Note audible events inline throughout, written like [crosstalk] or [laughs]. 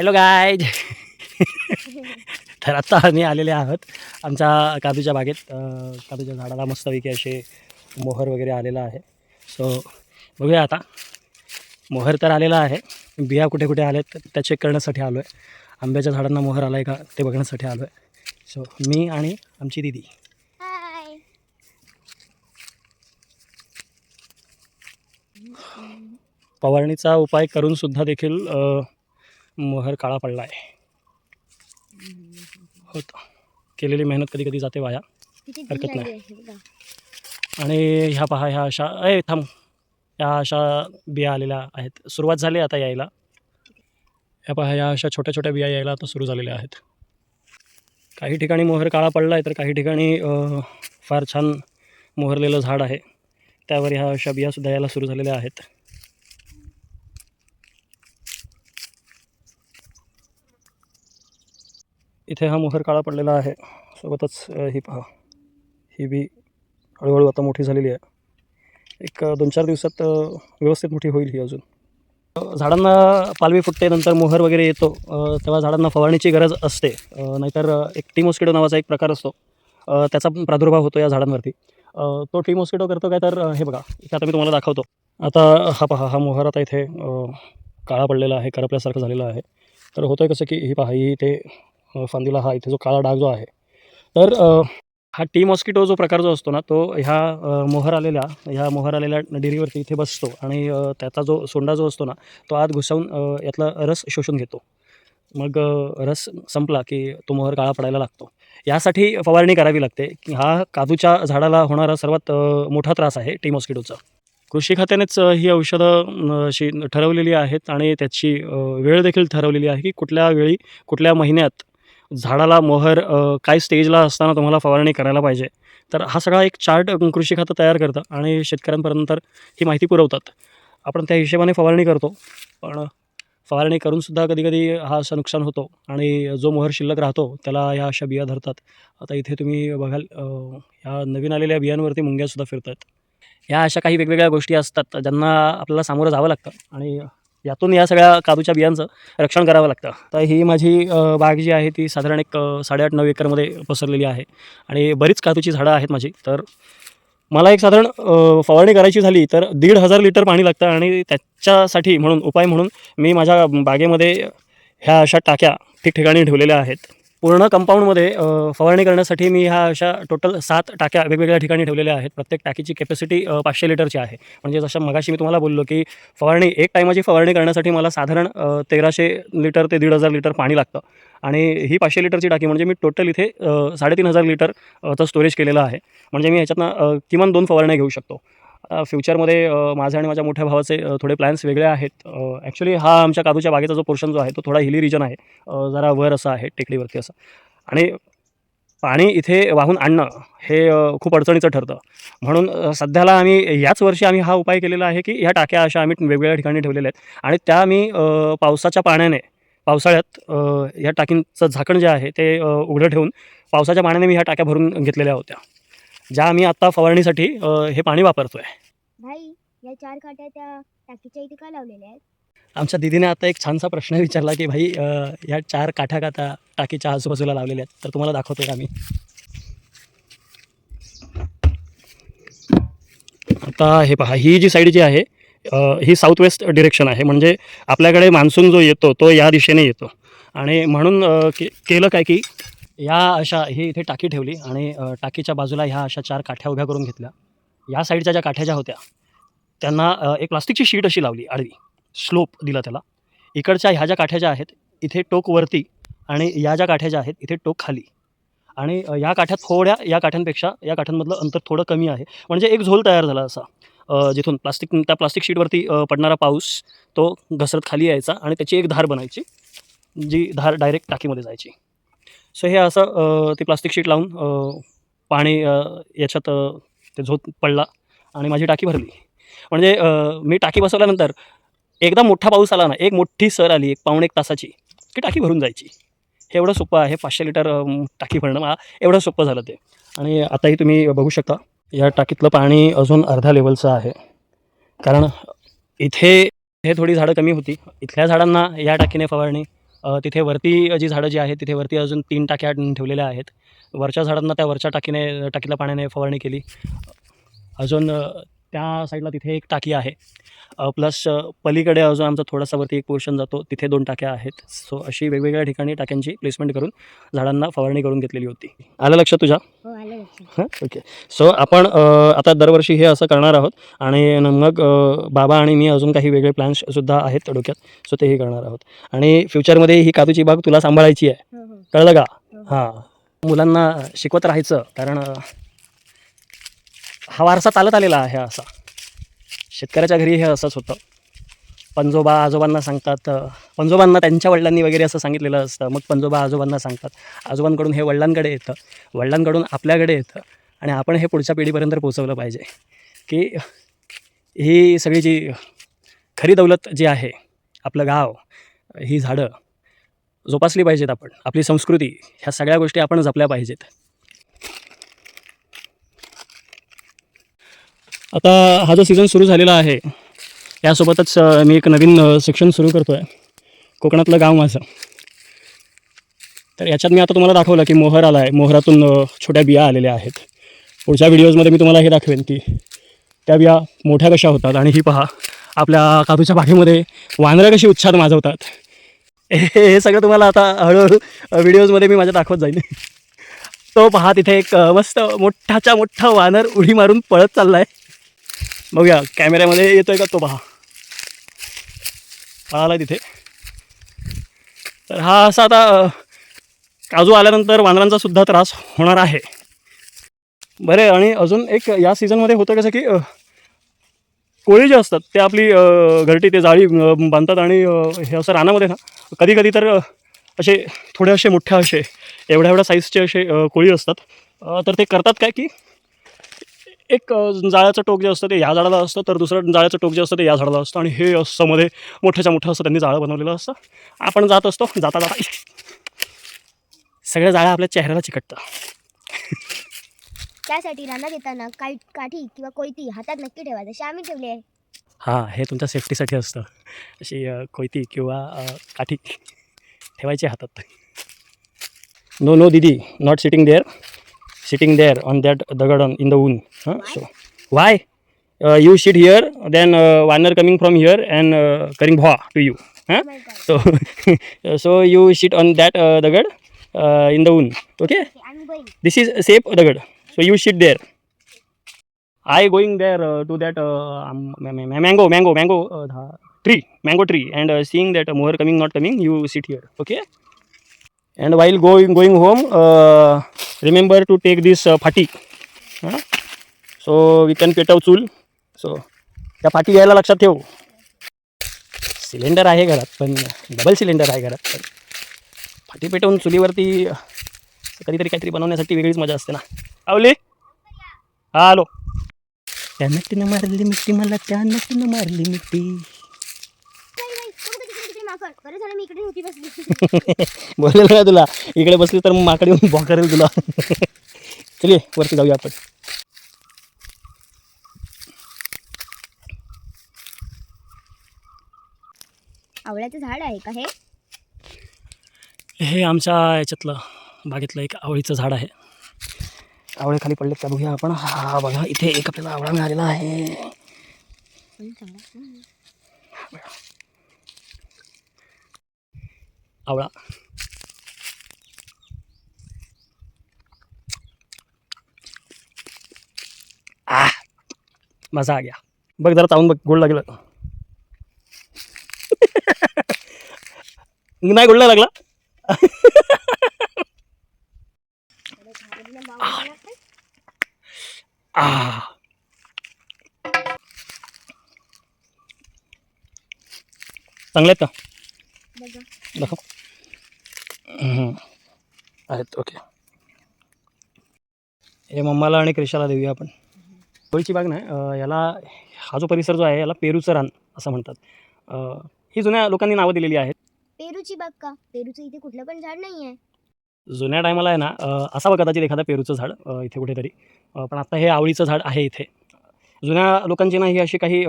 Hello गाय तर आत्ता आम्ही आलेले आहोत आमच्या काजूच्या बागेत. काजूच्या झाडाला मस्तपैकी असे मोहर वगैरे आलेला आहे. सो बघूया आता. मोहर तर आलेला आहे. बिया कुठे कुठे आलेत त्या चेक करण्यासाठी आलो आहे आंब्याच्या झाडांना मोहर आला आहे का ते बघण्यासाठी आलो आहे सो मी आणि आमची दिदी. हाय फवारणीचा उपाय करून सुद्धा देखील मोहर काळा पडला आहे. होत. केलेली मेहनत कधी कधी जाते वाया. किती हरकत नाही. आणि ह्या पहा ह्या अशा ए थांब. ह्या अशा बिया आलेल्या आहेत. सुरुवात झाली आता यायला. ह्या पहा ह्या अशा छोट्या छोट्या बिया यायला आता सुरू झालेल्या आहेत. काही ठिकाणी मोहर काळा पडला आहे तर काही ठिकाणी फार छान मोहरलेलं झाड आहे. त्यावर ह्या अशा बियासुद्धा यायला सुरू झालेल्या आहेत. इथे हा मोहर काळा पडलेला आहे. सोबतच ही पहा. ही बी हळूहळू आता मोठी झालेली आहे. एक दोन चार दिवसात व्यवस्थित मोठी होईल ही अजून. झाडांना पालवी फुटते नंतर मोहर वगैरे येतो. तेव्हा झाडांना फवारणीची गरज असते. नाहीतर एक टी मॉस्किटो नावाचा एक प्रकार असतो. त्याचा प्रादुर्भाव होतो या झाडांवरती. तो टी मॉस्किटो करतो काय तर हे बघा. इथे आता मी तुम्हाला दाखवतो. आता हा पहा हा मोहर आता इथे काळा पडलेला आहे करपल्यासारखं झालेलं आहे. तर होतं आहे कसं की ही पहा ही इथे फांदीला हा इथे जो काळा डाग जो आहे. तर हा टी मॉस्किटो जो प्रकार जो असतो ना तो ह्या मोहर आलेल्या ह्या मोहर आलेल्या डिरीवरती इथे बसतो आणि त्याचा जो सोंडा जो असतो ना तो आत घुसवून यातला रस शोषून घेतो. मग रस संपला की तो मोहर काळा पडायला लागतो. यासाठी फवारणी करावी लागते. की हा काजूच्या झाडाला होणारा सर्वात मोठा त्रास आहे टी मॉस्किटोचा. कृषी खात्यानेच ही औषधं अशी ठरवलेली आहेत आणि त्याची वेळ देखील ठरवलेली आहे की कुठल्या वेळी कुठल्या महिन्यात झाडाला मोहर काय स्टेजला असताना तुम्हाला फवारणी करायला पाहिजे. तर हा सगळा एक चार्ट कृषी खातं तयार करतं आणि शेतकऱ्यांपर्यंत ही माहिती पुरवतात. आपण त्या हिशेबाने फवारणी करतो पण फवारणी करूनसुद्धा कधी कधी हा असं नुकसान होतो आणि जो मोहर शिल्लक राहतो त्याला ह्या अशा बिया धरतात. आता इथे तुम्ही बघाल ह्या नवीन आलेल्या बियांवरती मुंग्यासुद्धा फिरतात ह्या अशा काही वेगवेगळ्या गोष्टी असतात ज्यांना आपल्याला सामोरं जावं लागतं आणि यातून या सगळ्या काजूच्या बियांचं रक्षण करावं लागतं. तर ही माझी बाग जी आहे ती साधारण एक साडेआठ नऊ एकरमध्ये पसरलेली आहे. आणि बरीच काजूची झाडं आहेत माझी. तर मला एक साधारण फवारणी करायची झाली तर दीड हजार लिटर पाणी लागतं आणि त्याच्यासाठी म्हणून उपाय म्हणून मी माझ्या बागेमध्ये ह्या अशा टाक्या ठिकठिकाणी ठेवलेल्या आहेत. पूर्ण कंपाऊंडमध्ये फवारणी करण्यासाठी मी ह्या अशा टोटल सात टाक्या वेगवेगळ्या ठिकाणी ठेवलेल्या आहेत. प्रत्येक टाकीची कॅपॅसिटी पाचशे लिटरची आहे. म्हणजे जशा मगाशी मी तुम्हाला बोललो की फवारणी एक टायमाची फवारणी करण्यासाठी मला साधारण तेराशे लिटर ते दीड हजार लिटर पाणी लागतं. आणि ही पाचशे लिटरची टाकी म्हणजे मी टोटल इथे साडेतीन हजार लिटरचं स्टोरेज केलेलं आहे. म्हणजे मी ह्याच्यातनं किमान दोन फवारण्या घेऊ शकतो. फ्युचरमध्ये माझं माझे आणि माझ्या मोठ्या भावाचे थोडे प्लॅन्स वेगळे आहेत. ॲक्च्युली हा आमच्या काजूच्या बागेचा जो पोर्शन जो आहे तो थोडा हिली रिजन आहे. जरा वर असा आहे टेकडीवरती असं. आणि पाणी इथे वाहून आणणं हे खूप अडचणीचं ठरतं. म्हणून सध्याला आम्ही याच वर्षी आम्ही हा उपाय केलेला आहे की ह्या टाक्या अशा आम्ही वेगवेगळ्या ठिकाणी ठेवलेल्या आहेत. आणि त्या मी पावसाच्या पाण्याने पावसाळ्यात ह्या या टाकींचं झाकण जे आहे ते उघडं ठेवून पावसाच्या पाण्याने मी ह्या टाक्या भरून घेतलेल्या होत्या. ज्या आम्ही आत्ता फवारणीसाठी हे पाणी वापरतो आहे भाई या चार काट्या त्या टाकीच्या इथे का लावलेल्या आहेत? आमच्या दिदीने आता एक छानसा प्रश्न विचारला की भाई अ, या चार काठ्या काथा टाकीच्या आजूबाजूला लावलेल्या आहेत? तर तुम्हाला दाखवतो का आम्ही. आता हे पहा ही जी साईड जी आहे अ, ही साऊथ वेस्ट डिरेक्शन आहे. म्हणजे आपल्याकडे मान्सून जो येतो तो या दिशेने येतो. आणि म्हणून अ, के केलं काय की या अशा ही इथे टाकी ठेवली आणि टाकीच्या बाजूला ह्या अशा चार काठ्या उभ्या करून घेतल्या. या साईडच्या ज्या काठ्या ज्या होत्या त्यांना एक प्लास्टिकची शीट अशी लावली आडवी. स्लोप दिला त्याला. इकडच्या ह्या ज्या काठ्या ज्या आहेत इथे टोक वरती आणि या ज्या काठ्या ज्या आहेत इथे टोक खाली. आणि या काठ्या थोड्या या काठ्यांपेक्षा या काठ्यांमधलं अंतर थोडं कमी आहे. म्हणजे एक झोल तयार झाला असा. जिथून प्लास्टिक त्या प्लास्टिक शीटवरती पडणारा पाऊस तो घसरत खाली यायचा आणि त्याची एक धार बनायची जी धार डायरेक्ट टाकीमध्ये जायची. सो हे असं ते ती प्लास्टिक शीट लावून पाणी याच्यात ते झोत पडला आणि माझी टाकी भरली. म्हणजे मी टाकी बसवल्यानंतर एकदा मोठा पाऊस आला ना एक मोठी सर आली एक पाऊण एक तासाची की टाकी भरून जायची. हे एवढं सोपं आहे पाचशे लिटर टाकी भरणं मला एवढं सोपं झालं ते. आणि आताही तुम्ही बघू शकता या टाकीतलं पाणी अजून अर्ध्या लेवलचं आहे. कारण इथे हे थोडी झाडं कमी होती. इथल्या झाडांना या टाकीने फवारणी तिथे वरती जी झाडं जी आहेत तिथे वरती अजून तीन टाक्या ठेवलेल्या आहेत. वरच्या झाडांना त्या वरच्या टाकीने टाकीला पाण्याने फवारणी केली. अजून त्या साईडला तिथे एक टाकी आहे. प्लस पलीकडे अजून आमचा थोडासा वरती एक पोर्शन जातो. तिथे दोन टाक्या आहेत. सो अशी वेगवेगळ्या ठिकाणी टाक्यांची प्लेसमेंट करून झाडांना फवारणी करून घेतलेली होती. आलं लक्षात तुझ्या? हो हां? ओके सो आपण आता दरवर्षी हे असं करणार आहोत आणि मग बाबा आणि मी अजून काही वेगळे प्लॅन्ससुद्धा आहेत डोक्यात. सो तेही करणार आहोत. आणि फ्युचरमध्ये ही काजूची बाग तुला सांभाळायची आहे. हो हो. कळलं का? हो. हां. मुलांना शिकवत राहायचं कारण हा वारसा चालत आलेला आहे असा. शेतकऱ्याच्या घरी हे असंच होतं. पंजोबा आजोबांना सांगतात पंजोबांना त्यांच्या वडिलांनी वगैरे असं सांगितलेलं असतं. मग पंजोबा आजोबांना सांगतात आजोबांकडून हे वडिलांकडे येतं. वडिलांकडून आपल्याकडे येतं. आणि आपण हे पुढच्या पिढीपर्यंत पोहोचवलं पाहिजे. की ही सगळी जी खरी दौलत जी आहे आपलं गाव ही झाडं जोपासली पाहिजेत आपण. आपली संस्कृती ह्या सगळ्या गोष्टी आपण जपल्या पाहिजेत. आता हा जो सीझन सुरू झालेला आहे यासोबतच मी एक नवीन सेक्शन सुरू करतो आहे कोकणातलं गाव माझं. तर याच्यात मी आता तुम्हाला दाखवलं की मोहर आला आहे मोहरातून छोट्या बिया आलेल्या आहेत. पुढच्या व्हिडिओजमध्ये मी तुम्हाला हे दाखवेन की त्या बिया मोठ्या कशा होतात आणि ही पहा आपल्या काजूच्या बागेमध्ये वानरं कशी उच्छाद माजवतात. हे सगळं तुम्हाला आता हळूहळू व्हिडिओजमध्ये मी माझ्या दाखवत जाईन. तो पहा तिथे एक मस्त मोठाच्या मोठा वानर उडी मारून पळत चालला आहे बघूया कॅमेऱ्यामध्ये येतोय का तो पहा पळाला तिथे. तर हा असा आता काजू आल्यानंतर वानरांचा सुद्धा त्रास होणार आहे. बरे आणि अजून एक या सीझनमध्ये होतं कसं की कोळी जे असतात ते आपली घरटी ते जाळी बांधतात आणि हे असं रानामध्ये ना कधी कधी तर असे थोडे असे मोठे असे एवढ्या एवढ्या साईजचे असे कोळी असतात. तर ते करतात काय की एक जाळ्याचं टोक जे असतं ते या झाडाला असतं तर दुसरं जाळ्याचं टोक जे असतं ते या झाडाला असतं. आणि हे असं मध्ये मोठ्याच्या मोठं असं त्यांनी जाळं बनवलेलं असतं. आपण जात असतो जाता जाता सगळ्या जाळ्या आपल्या चेहऱ्याला चिकटतं. त्यासाठी रानात येताना काही काठी किंवा कोयती हातात नक्की ठेवा जशी आम्ही ठेवली आहे. हां हे तुमच्या सेफ्टीसाठी असतं. अशी अ, कोयती किंवा अ, काठी ठेवायची हातात. नो नो दिदी not sitting there sitting there on that dagadan in the wound. Huh? Why? So, why? Uh, you sit here, then uh, Vanar coming from here and uh, Karim to you. Huh? Oh so, [laughs] so you sit on that uh, dagad uh, in the wound. Okay? okay I'm going. This is safe dagad. So you sit there. I going there uh, to that uh, um, mango, mango, mango uh, tree, mango tree, and uh, seeing that uh, more coming, not coming, you sit here. Okay? And while going going home uh, remember to take this uh, fati huh? so we can पेटव चूल so त्या फाटी घ्यायला लक्षात ठेव. Cylinder आहे घरात पण डबल सिलेंडर आहे घरात. पण फाटी पेटवून चुलीवरती कधीतरी काहीतरी बनवण्यासाठी वेगळीच मजा असते ना. आवली? हा आलो. त्या मारली मिट्टी मला त्या नटीनं मारली मिट्टी. [laughs] बोललेलं का तुला. इकडे बसली तर मग माकडे येऊन बॉ करेल तुला. [laughs] चल ये, वरती जाऊया आपण. आवळ्याचं झाड आहे का हे? हे आमच्या याच्यातलं बागेतलं एक आवळीचं झाड आहे. आवळे खाली पडले का बघूया आपण. हा बघा इथे एक आपल्याला आवळा मिळालेला आहे. आवळा. आ मजा आ गया. बघ जरा चावून बघ गोड लागलं. [laughs] नाही गोड नाही लागला. [laughs] आ चांगले आहेत का? दाखव. आहेत ओके. हे मम्माला आणि क्रिशाला देऊया आपण. कोळीची बाग नाही याला हा जो परिसर जो आहे याला पेरूचं रान असं म्हणतात. ही जुन्या लोकांनी नावं दिलेली आहेत. पेरूची बाग का? पेरूचं इथे कुठलं पण झाड नाही आहे जुन्या टायमाला आहे ना असावं कदाचित एखादं पेरूचं झाड इथे कुठेतरी. पण आता हे आवळीचं झाड आहे इथे. जुन्या लोकांची ना ही अशी काही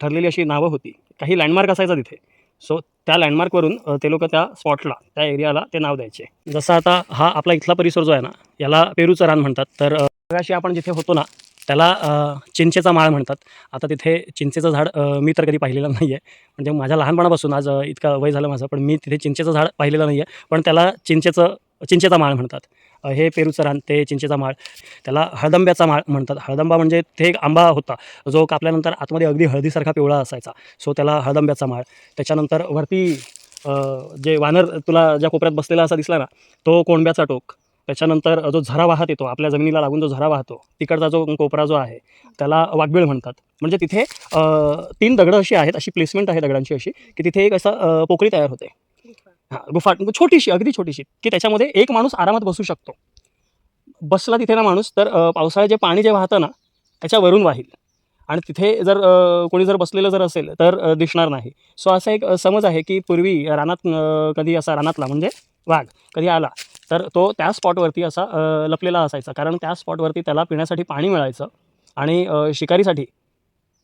ठरलेली अशी नावं होती. काही लँडमार्क असायचा तिथे. सो त्या लँडमार्कवरून ते लोक त्या स्पॉटला त्या एरियाला ते नाव द्यायचे. जसं आता हा आपला इथला परिसर जो आहे ना याला पेरूचं रान म्हणतात. तर सगळ्याशी मगाशी आपण जिथे होतो ना त्याला चिंचेचा माळ म्हणतात. आता तिथे चिंचेचं झाड मी तर कधी पाहिलेलं नाही आहे म्हणजे माझ्या लहानपणापासून आज इतका वय झालं माझं पण मी तिथे चिंचेचं झाड पाहिलेलं नाही आहे पण त्याला चिंचेचं चिंचेचा माळ म्हणतात. हे पेरूचं रान ते चिंचेचा माळ त्याला हळदंब्याचा माळ म्हणतात. हळदंबा म्हणजे ते एक आंबा होता जो कापल्यानंतर आतमध्ये अगदी हळदीसारखा पिवळा असायचा. सो त्याला हळदंब्याचा माळ त्याच्यानंतर वरती जे वानर तुला ज्या कोपऱ्यात बसलेला असा दिसला ना तो कोंड्याचा टोक. त्याच्यानंतर जो झरा वाहत येतो आपल्या जमिनीला लागून जो झरा वाहतो तिकडचा जो कोपरा जो आहे त्याला वाघबिळ म्हणतात. म्हणजे तिथे तीन दगडं अशी आहेत अशी प्लेसमेंट आहे दगडांची अशी की तिथे एक असं पोकळी तयार होते. हां गुफा म्हणजे छोटीशी अगदी छोटीशी की त्याच्यामध्ये एक माणूस आरामात बसू शकतो. बसला तिथे ना माणूस तर पावसाळ्यात जे पाणी जे वाहतं ना त्याच्यावरून वाहील. आणि तिथे जर कोणी जर बसलेलं जर असेल तर दिसणार नाही. सो असा एक समज आहे की पूर्वी रानात कधी असा रानातला म्हणजे वाघ कधी आला तर तो त्या स्पॉटवरती असा लपलेला असायचा. कारण त्या स्पॉटवरती त्याला पिण्यासाठी पाणी मिळायचं आणि शिकारीसाठी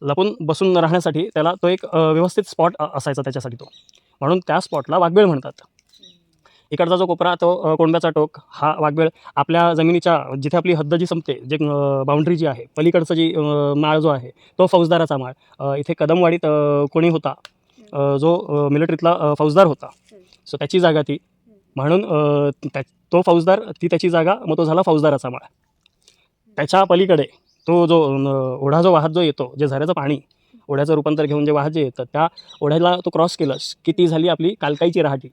लपून बसून राहण्यासाठी त्याला तो एक व्यवस्थित स्पॉट असायचा त्याच्यासाठी तो. म्हणून त्या स्पॉटला वाघबेळ म्हणतात. इकडचा जो कोपरा तो कोंड्याचा टोक हा वाघबेळ आपल्या जमिनीच्या जिथे आपली हद्द जी संपते जे बाउंड्री जी आहे पलीकडचं जी माळ जो आहे तो फौजदाराचा माळ. इथे कदमवाडीत कोणी होता जो मिलिटरीतला फौजदार होता. सो त्याची जागा ती. म्हणून त्या तो फौजदार ती त्याची जागा मग तो झाला फौजदाराचा माळ. त्याच्या पलीकडे तो जो ओढा जो वाहत जो येतो जे झऱ्याचं पाणी ओढ्याचं रूपांतर घेऊन जे वाहत तर येतं त्या ओढ्याला तो क्रॉस केलंस की ती झाली आपली? कालकाईची रहाटी.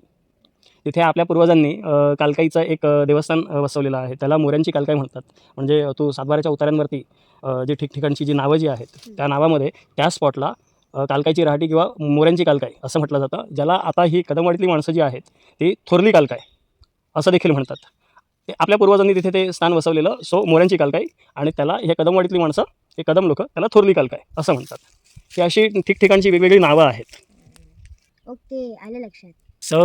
तिथे आपल्या पूर्वजांनी कालकाईचं एक देवस्थान वसवलेलं आहे. त्याला मोऱ्यांची कालकाई म्हणतात. म्हणजे तू सातबाऱ्याच्या उतार्यांवरती जी ठिकठिकाणची जी नावं जी आहेत त्या नावामध्ये त्या स्पॉटला कालकाईची रहाटी किंवा मोऱ्यांची कालकाई असं म्हटलं जातं ज्याला आता ही कदमवाडीतली माणसं जी आहेत ती थोरली कालकाय असं देखील म्हणतात. ते आपल्या पूर्वजांनी तिथे ते स्थान वसवलेलं सो मोऱ्यांची कालकाई आणि त्याला हे कदमवाडीतली माणसं हे कदम लोक त्याला थोरली कालकाय असं म्हणतात. ही अशी ठिकठिकाणची वेगवेगळी नावं आहेत. ओके आलं लक्षात. सो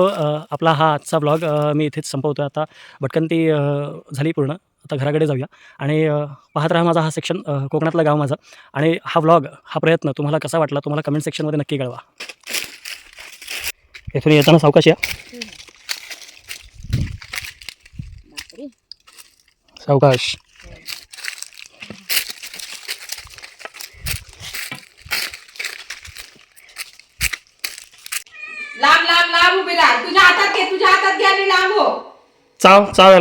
आपला हा आजचा ब्लॉग मी इथेच संपवतो आता. भटकंती झाली पूर्ण. आता घराकडे जाऊया. आणि पाहत राहा माझा हा सेक्शन कोकणातलं गाव माझं. आणि हा व्लॉग हा प्रयत्न तुम्हाला कसा वाटला तुम्हाला कमेंट सेक्शनमध्ये नक्की कळवा. इथून येताना सावकाश या. सावकाश. लांब हो चाव चाव